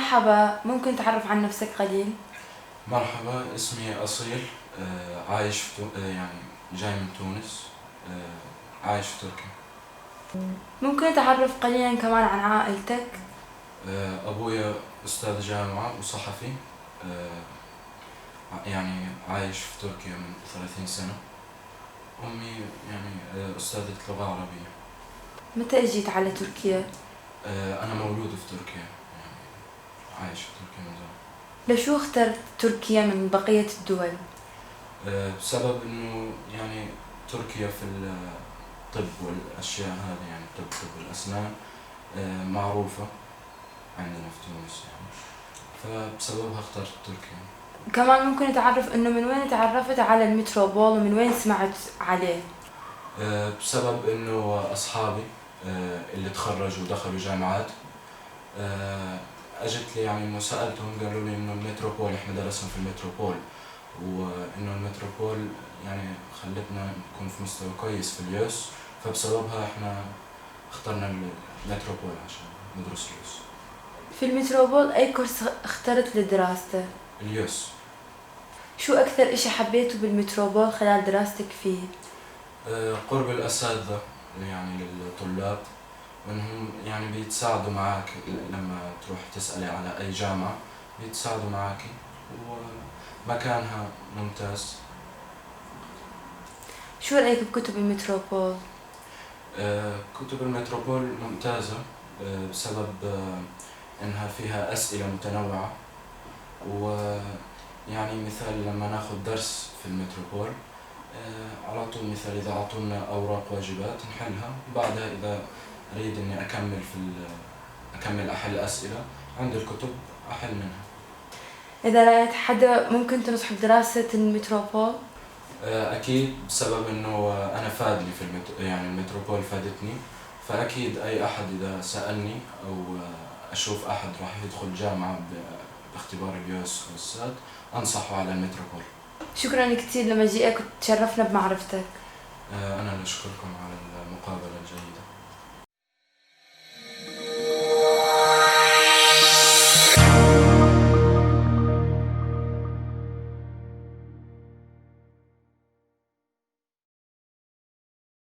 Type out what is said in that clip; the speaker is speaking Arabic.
مرحبا ممكن تعرف عن نفسك قليل؟ مرحبا اسمي أصيل آه، عايش في تو... آه، يعني جاي من تونس آه، عايش في تركيا ممكن تعرف قليلا كمان عن عائلتك؟ آه، أبويا أستاذ جامعة وصحفي آه، يعني عايش في تركيا من ثلاثين سنة أمي يعني آه، أستاذة لغة عربية متى إجيت على تركيا؟ آه، أنا مولود في تركيا عايش في تركيا من زمان لشو اخترت تركيا من بقية الدول؟ آه، بسبب إنه يعني تركيا في الطب والأشياء هذه يعني الطب طب الأسنان آه، معروفة عندنا في تونس يعني فبسببها اخترت تركيا كمان ممكن تعرف إنه من وين تعرفت على المتروبول ومن وين سمعت عليه؟ آه، بسبب إنه أصحابي آه، اللي تخرجوا ودخلوا جامعات أجت لي يعني إنه سألتهم قالوا لي إنه المتروبول إحنا درسنا في المتروبول. وإنه المتروبول يعني خلتنا نكون في مستوى كويس في اليوس. فبسببها إحنا اخترنا المتروبول عشان ندرس اليوس. في المتروبول أي كورس اخترت لدراسته؟ اليوس. شو أكثر إشي حبيته بالمتروبول خلال دراستك فيه؟ آه، قرب الأساتذة يعني للطلاب. وإنهم يعني بيتساعدوا معك لما تروح تسألي على أي جامعة بيتساعدوا معك ومكانها ممتاز شو رأيك بكتب المتروبول؟ آه، كتب المتروبول ممتازة آه، بسبب آه، إنها فيها أسئلة متنوعة ويعني مثال لما ناخد درس في المتروبول على طول مثال إذا أعطونا أوراق واجبات نحلها وبعدها إذا أريد إني أكمل في أكمل أحل أسئلة عند الكتب أحل منها. إذا رأيت حدا ممكن تنصح بدراسة المتروبول؟ آه، أكيد بسبب إنه أنا فادني في المت... يعني المتروبول فادتني. فأكيد أي أحد إذا سألني أو أشوف أحد راح يدخل جامعة باختبار اليوس أو السات أنصحه على المتروبول شكرا كثير لمجيئك وتشرفنا بمعرفتك. آه، أنا اللي أشكركم.